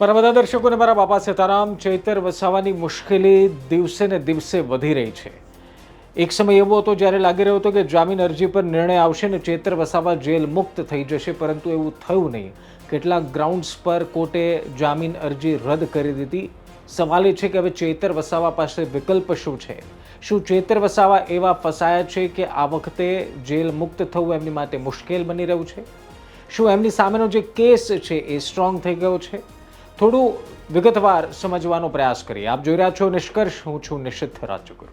મારા બધા દર્શકોને મારા બાપા સીતારામ, ચૈતર વસાવાની મુશ્કેલી દિવસે ને દિવસે વધી રહી છે. એક સમય એવો હતો જ્યારે લાગી રહ્યો હતો કે જામીન અરજી પર નિર્ણય આવશે ને ચેતર વસાવા જેલ મુક્ત થઈ જશે, પરંતુ એવું થયું નહીં. કેટલાક ગ્રાઉન્ડ્સ પર કોર્ટે જામીન અરજી રદ કરી દીધી. સવાલ એ છે કે હવે ચેતર વસાવા પાસે વિકલ્પ શું છે? શું ચેતર વસાવા એવા ફસાયા છે કે આ વખતે જેલ મુક્ત થવું એમની માટે મુશ્કેલ બની રહ્યું છે? શું એમની સામેનો જે કેસ છે એ સ્ટ્રોંગ થઈ ગયો છે? થોડું વિગતવાર સમજવાનો પ્રયાસ કરીએ. આપ જોઈ રહ્યા છો નિષ્કર્ષ. હું છું નિશ્ચિત રાજગુરુ.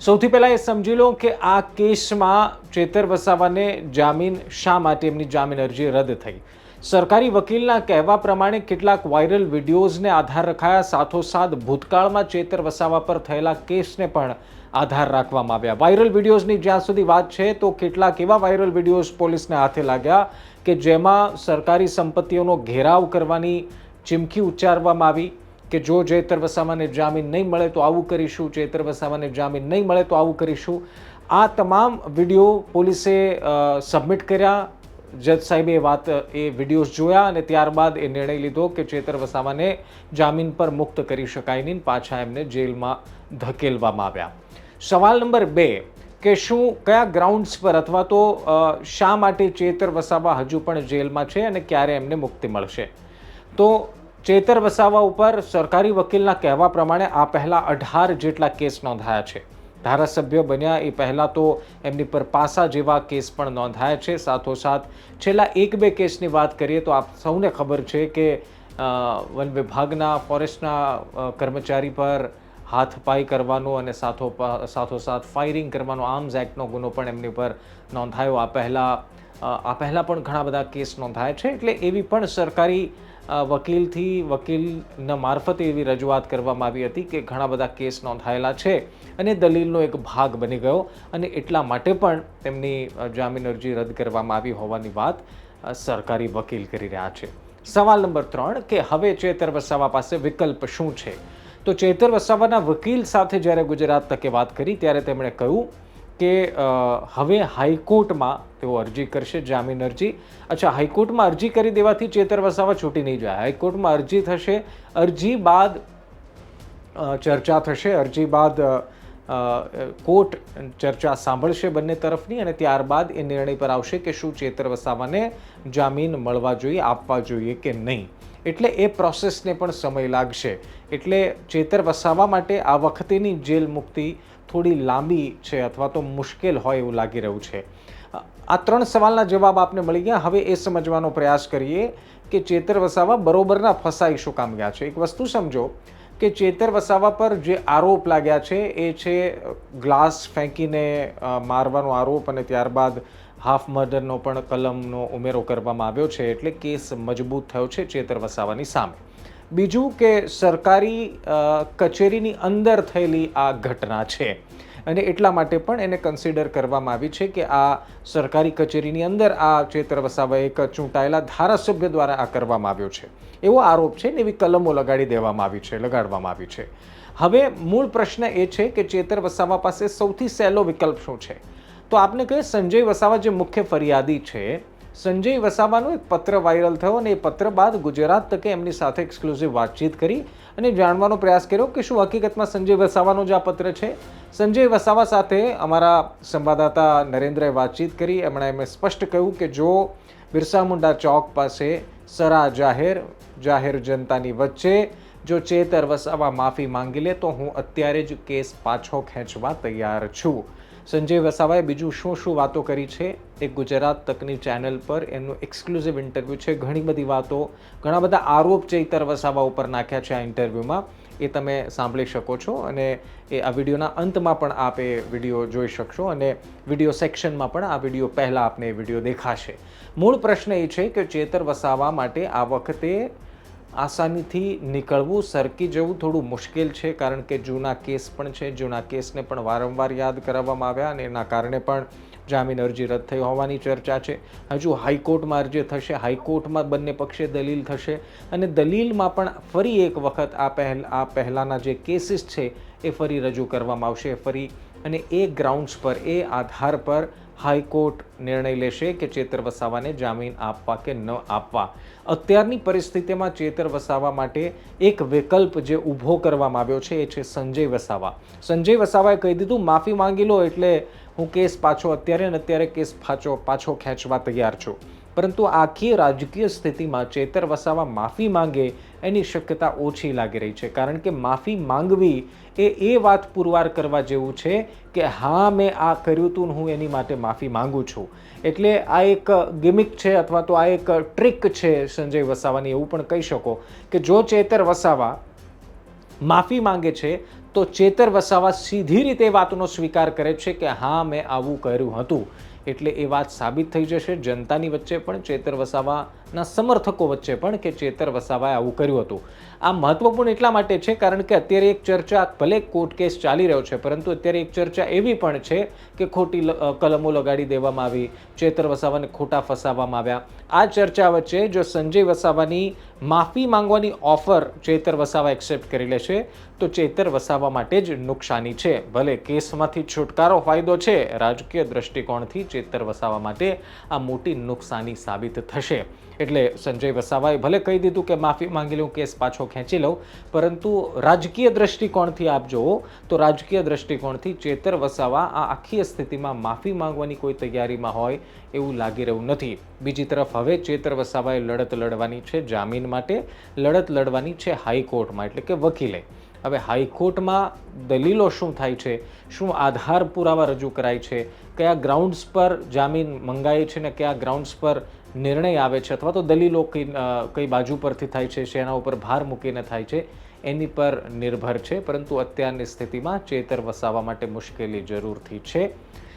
સૌથી પહેલાં એ સમજી લો કે આ કેસમાં ચેતર વસાવાને જામીન શા માટે? એમની જામીન અરજી રદ થઈ. સરકારી વકીલના કહેવા પ્રમાણે કેટલાક વાયરલ વિડીયોઝને આધાર રખાયા. સાથોસાથ ભૂતકાળમાં ચેતર વસાવા પર થયેલા કેસને પણ આધાર રાખવામાં આવ્યા. વાયરલ વિડીયોઝની જ્યાં સુધી વાત છે, તો કેટલાક એવા વાયરલ વિડીયોઝ પોલીસને હાથે લાગ્યા કે જેમાં સરકારી સંપત્તિઓનો ઘેરાવ કરવાની ચીમકી ઉચ્ચારવામાં આવી કે જો ચેતર વસાવાને જામીન નહીં મળે તો આવું કરીશું, ચેતર વસાવાને જામીન નહીં મળે તો આવું કરીશું. આ તમામ વીડિયો પોલીસે સબમિટ કર્યા. જજ સાહેબે એ વાત, એ વિડીયોઝ જોયા અને ત્યારબાદ એ નિર્ણય લીધો કે ચેતર વસાવાને જામીન પર મુક્ત કરી શકાય નહીં, પાછા એમને જેલમાં ધકેલવામાં આવ્યા. સવાલ નંબર બે, કે શું, કયા ગ્રાઉન્ડ્સ પર અથવા તો શા માટે ચેતર વસાવા હજુ પણ જેલમાં છે અને ક્યારે એમને મુક્તિ મળશે? તો ચેતર વસાવા ઉપર સરકારી વકીલના કહેવા પ્રમાણે આ પહેલાં અઢાર જેટલા કેસ નોંધાયા છે. ધારાસભ્ય બન્યા. એ પહેલાં તો એમની પર પાસા જેવા કેસ પણ નોંધાયા છે. સાથોસાથ છેલ્લા એક બે કેસની વાત કરીએ તો આપ સૌને ખબર છે કે વન વિભાગના ફોરેસ્ટના કર્મચારી પર હાથપાઈ કરવાનો અને સાથો, સાથોસાથ ફાયરિંગ કરવાનો આર્મ્સ એક્ટનો ગુનો પણ એમની પર નોંધાયો. આ પહેલાં આ પહેલાં પણ ઘણા બધા કેસ નોંધાયા છે. એટલે એવી પણ સરકારી વકીલથી વકીલના મારફતે એવી રજૂઆત કરવામાં આવી હતી કે ઘણા બધા કેસ નોંધાયેલા છે અને દલીલનો એક ભાગ બની ગયો અને એટલા માટે પણ તેમની જામીન અરજી રદ કરવામાં આવી હોવાની વાત સરકારી વકીલ કરી રહ્યા છે. સવાલ નંબર ત્રણ કે હવે ચેતર વસાવા પાસે વિકલ્પ શું છે? તો ચેતર વસાવાના વકીલ સાથે જ્યારે ગુજરાત તકે વાત કરી ત્યારે તેમણે કહ્યું કે હવે હાઈકોર્ટમાં તેઓ અરજી કરશે જામીન અરજી. અચ્છા, હાઈકોર્ટમાં અરજી કરી દેવાથી ચેતર વસાવા છૂટી નહીં જાય. હાઈકોર્ટમાં અરજી થશે, અરજી બાદ ચર્ચા થશે, અરજી બાદ કોર્ટ ચર્ચા સાંભળશે બંને તરફની અને ત્યારબાદ એ નિર્ણય પર આવશે કે શું ચેતર વસાવાને જામીન મળવા જોઈએ, આપવા જોઈએ કે નહીં. એટલે એ પ્રોસેસને પણ સમય લાગશે. એટલે ચેતર વસાવા માટે આ વખતેની જેલ મુક્તિ થોડી લાંબી છે અથવા તો મુશ્કેલ હોય એવું લાગી રહ્યું છે. આ ત્રણ સવાલના જવાબ આપને મળી ગયા. હવે એ સમજવાનો પ્રયાસ કરીએ કે ચેતર વસાવા બરોબરના ફસાઈ શું કામ ગયા છે? એક વસ્તુ સમજો કે ચેતર વસાવા પર જે આરોપ લાગ્યા છે એ છે, ગ્લાસ ફેંકીને મારવાનો આરોપ અને ત્યારબાદ હાફ મર્ડરનો પણ કલમનો ઉમેરો કરવામાં આવ્યો છે એટલે કેસ મજબૂત થયો છે ચેતર વસાવાની સામે. બીજું કે સરકારી કચેરીની અંદર થયેલી આ ઘટના છે. અને એટલા માટે પણ એને કન્સિડર કરવામાં આવી છે કે આ સરકારી કચેરીની અંદર આ ચેતર વસાવા એક ચૂંટાયેલા ધારાસભ્ય દ્વારા આ કરવામાં આવ્યો છે. એવો આરોપ છે ને એવી કલમો લગાડી દેવામાં આવી છે, લગાડવામાં આવી છે. હવે મૂળ પ્રશ્ન એ છે કે ચેતર વસાવા પાસે સૌથી સહેલો વિકલ્પ શું છે? તો આપને કહે સંજય વસાવા જે મુખ્ય ફરિયાદી છે સંજય વસાવાનો એક પત્ર વાયરલ થયો અને એ પત્ર બાદ ગુજરાત તકે એમની સાથે એક્સક્લુઝિવ વાતચીત કરી અને જાણવાનો પ્રયાસ કર્યો કે શું હકીકતમાં સંજય વસાવાનો જ આ પત્ર છે. સંજય વસાવા સાથે અમારા સંવાદદાતા નરેન્દ્રએ વાતચીત કરી. એમણે એમણે સ્પષ્ટ કહ્યું કે જો બિરસા મુંડા ચોક પાસે સરા જાહેર જાહેર જનતાની વચ્ચે જો ચેતર વસાવા માફી માંગી લે તો હું અત્યારે જ કેસ પાછો ખેંચવા તૈયાર છું. સંજય વસાવાએ બીજું શું શું વાતો કરી છે? એ ગુજરાત તકની ચેનલ પર એનું એક્સક્લુઝિવ ઇન્ટરવ્યૂ છે. ઘણી બધી વાતો, ઘણા બધા આરોપ ચૈતર વસાવા ઉપર નાખ્યા છે આ ઇન્ટરવ્યૂમાં એ તમે સાંભળી શકો છો અને એ આ વિડીયોના અંતમાં પણ આપ એ વીડિયો જોઈ શકશો અને વીડિયો સેક્શનમાં પણ આ વીડિયો પહેલાં આપને એ વીડિયો દેખાશે. મૂળ પ્રશ્ન એ છે કે ચેતર વસાવા માટે આ વખતે આસાનીથી નીકળવું સરકી જવું થોડું મુશ્કેલ છે, કારણ કે જૂના કેસ પણ છે. જૂના કેસને પણ વારંવાર યાદ કરાવવામાં આવ્યા અને એના કારણે પણ જામીન અરજી રદ થઈ હોવાની ચર્ચા છે. હજુ હાઈકોર્ટમાં અરજી થશે, હાઈકોર્ટમાં બંને પક્ષે દલીલ થશે અને દલીલમાં પણ ફરી એક વખત આ પહેલ, આ પહેલાંના જે કેસીસ છે એ ફરી રજૂ કરવામાં આવશે. ફરી અને એ ગ્રાઉન્ડ્સ પર, એ આધાર પર હાઈકોર્ટ નિર્ણય લેશે કે ચેતર વસાવાને જામીન આપવા કે ન આપવા. અત્યારની પરિસ્થિતિમાં ચેતર વસાવા માટે એક વિકલ્પ જે ઊભો કરવામાં આવ્યો છે એ છે સંજય વસાવા. સંજય વસાવાએ કહી દીધું, માફી માંગી લો એટલે હું કેસ પાછો અત્યારે ને અત્યારે કેસ પાછો પાછો ખેંચવા તૈયાર છું. પરંતુ આખી રાજકીય સ્થિતિમાં ચેતર વસાવા માફી માંગે એની શક્યતા ઓછી લાગી રહી છે. કારણ કે માફી માંગવી એ એ વાત પુરવાર કરવા જેવું છે કે હા, મેં આ કર્યું હતું હું એની માટે માફી માંગુ છું. એટલે આ એક ગિમિક છે અથવા તો આ એક ટ્રીક છે સંજય વસાવાની, એવું પણ કહી શકો કે જો ચેતર વસાવા માફી માંગે છે, તો ચેતર વસાવા સીધી રીતે વાતનો સ્વીકાર કરે છે કે હા, મેં આવું કર્યું હતું. એટલે એ વાત સાબિત થઈ જશે. જનતાની વચ્ચે પણ ચેતર વસાવાના સમર્થકો વચ્ચે પણ કે ચેતર વસાવાએ આવું કર્યું હતું. આ મહત્વપૂર્ણ એટલા માટે છે કારણ કે અત્યારે એક ચર્ચા, ભલે કોર્ટ કેસ ચાલી રહ્યો છે, પરંતુ અત્યારે એક ચર્ચા એવી પણ છે કે ખોટી કલમો લગાડી દેવામાં આવી, ચેતર વસાવાને ખોટા ફસાવવામાં આવ્યા. આ ચર્ચા વચ્ચે જો સંજય વસાવાની માફી માંગવાની ઓફર ચેતર વસાવા એક્સેપ્ટ કરી લેશે, તો ચેતર વસાવા માટે જ નુકસાની છે. ભલે કેસમાંથી છુટકારો ફાયદો છે, રાજકીય દ્રષ્ટિકોણથી ચેતર વસાવા માટે આ મોટી નુકસાની સાબિત થશે. એટલે સંજય વસાવાએ ભલે કહી દીધું કે માફી માંગી લઉં, કેસ પાછો ખેંચી લઉં, પરંતુ રાજકીય દ્રષ્ટિકોણથી આપ જુઓ, તો રાજકીય દ્રષ્ટિકોણથી ચેતર વસાવા આ આખી સ્થિતિમાં માફી માંગવાની કોઈ તૈયારીમાં હોય એવું લાગી રહ્યું નથી. બીજી તરફ હવે ચેતર વસાવાએ લડત લડવાની છે જામીન માટે, લડત લડવાની છે હાઈકોર્ટમાં, એટલે કે વકીલે. હવે હાઈકોર્ટમાં દલીલો શું થાય છે? શું આધાર પુરાવા રજૂ કરાય છે? કયા ગ્રાઉન્ડ્સ પર જામીન મંગાય છે ને કયા ગ્રાઉન્ડ્સ પર નિર્ણય આવે છે? અથવા તો દલીલો કઈ કઈ બાજુ પરથી થાય છે, શેના ઉપર ભાર મૂકીને થાય છે, એની પર નિર્ભર છે. પરંતુ અત્યારની સ્થિતિમાં ચેતર વસાવા માટે મુશ્કેલી જરૂરથી છે.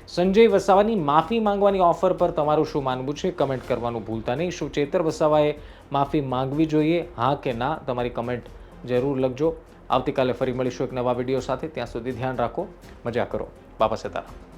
સંજય વસાવાની માફી માંગવાની ઓફર પર તમારું શું માનવું છે? કમેન્ટ કરવાનું ભૂલતા નહીં. શું ચેતર વસાવાએ માફી માંગવી જોઈએ? હા કે ના? તમારી કમેન્ટ જરૂર લખજો. આવતીકાલે ફરી મળીશું એક નવા વીડિયો સાથે. ત્યાં સુધી ધ્યાન રાખો. મજા કરો. બાપા સીતારામ.